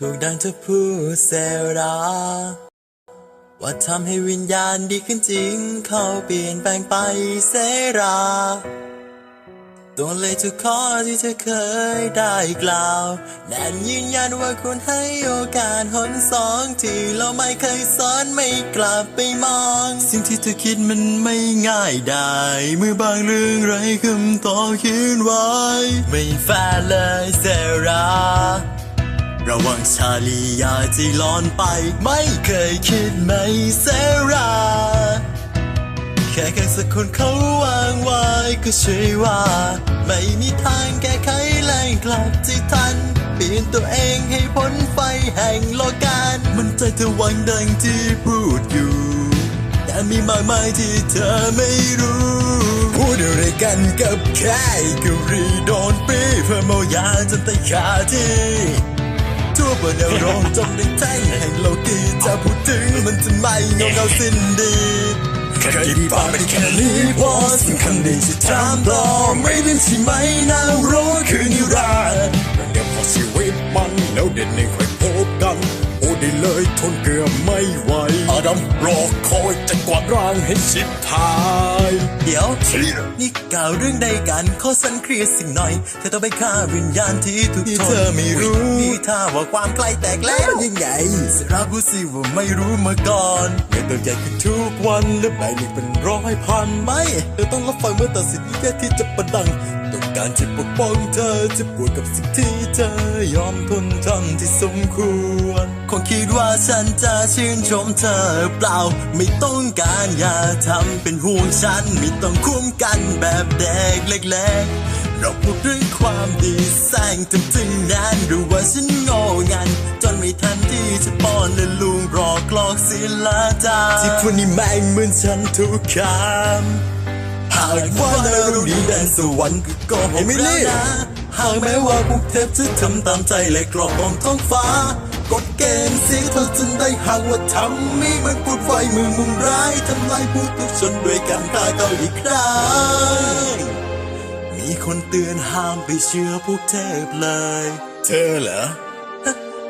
ถูกดังเธอพูดเซรา ว่าทำให้วิญญาณดีขึ้นจริง เขาเปลี่ยนแปลงไปเซราตัวเลยทุกข้อที่เธอเคยได้กล่าวแน่นยืนยันว่าควรให้โอกาสหนสองที่เราไม่เคยสอนไม่กลับไปมอง สิ่งที่เธอคิดมันไม่ง่ายได้ เมื่อบางเรื่องไรคำตอบเขียนไว้ ไม่แฟร์เลยเซ ระวังชาลีอยาจีร้อนไป ไม่เคยคิดไม่เซรา แค่ใครสักคนเขาวางไว้ก็ชื่อว่า ไม่มีทางแก้ไขแรงกลับที่ทัน เปลี่ยนตัวเองให้พ้นไฟแห่งโลกาลมันใจเธอหวังดังที่พูดอยู่ แต่มีมากมายที่เธอไม่รู้พูดอะไรกันกับแค่กุรีโดนปีเพื่อเมายาจนตายคาที่ ทั่วบนแนวโรงจมในแท่งแห่งโลกีจะพูดถึงมันจะไม่เงาเงาสิ้นดีแค่ดีปากไม่ได้แค่นี้พอสิ่งคำดีที่ถามต่อไม่เป็นใช่ไหมนะรู้คือนิรันดร์เดี๋ยวพอชีวิตมันแล้วเด่นหนึ่งค่อยพบกันโอ้ได้เลยทนเกือไม่ไหวอาดัมรอคอยจะกวาดร่างให้ชิบหาย เดี๋ยว นี่กล่าวเรื่องใดกันขอสันเครียดสิ่งหน่อย เธอต้องไปฆ่าวิญญาณที่ถูกทนเธอไม่รู้นี่ถ้าว่าความใกล้แตกแล้วยังไงสราพูดสิว่าไม่รู้มาก่อนเงินตัวใหญ่ขึ้นทุกวันและแบ่งอีกเป็นร้อยพันไม่เธอต้องรับฟังเมื่อตัดสินแค่ที่จะประดัง ต้องการที่ปกป้องเธอจะปวดกับสิ่งที่เธอยอมทนทำที่สมควร คงคิดว่าฉันจะชื่นชมเธอเปล่า ไม่ต้องการอย่าทำเป็นห่วงฉัน ไม่ต้องคุ้มกันแบบเด็กเล็กๆเราพูดเรื่องความดีแสงทำถึงนานหรือว่าฉันโง่งัน จนไม่ทันที่จะป้อนและลุงรอกลอกศิลาจาที่พูดนี่แม่งเหมือนฉันทุกคำ หากว่าเราดีแดนสวรรค์ก็โกหกแล้วนะหากแม้ว่าพวกเทพจะทำตามใจและกรอบของท้องฟ้ากฎเกณฑ์เสียเธอจนได้หากว่าทำไม่มันพูดไฟมือมุมร้ายทำลายผู้ทุกชนด้วยการฆ่าเขาอีกครั้งมีคนเตือนห้ามไปเชื่อพวกเทพเลย เธอเหรอ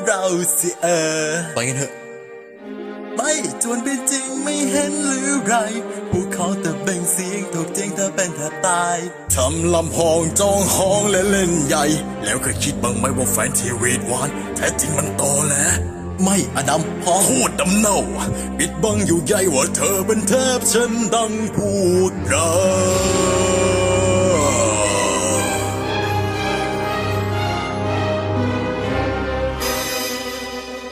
เราสิเออไปกันเถอะ ส่วนเป็นจริงไม่เห็นหรือไร พวกเขาแต่เบ่งเสียงถูกเจียงเธอเป็นแทบตาย ทำลำหองจองห้องและเล่นใหญ่ แล้วเคยคิดบ้างไหมว่าแฟนทีวีดหวาน แท้จริงมันโตแล้วไม่อดัมพอพูดดำเน่าปิดบังอยู่ใหญ่ว่าเธอเป็นเทพฉันดังพูดเรา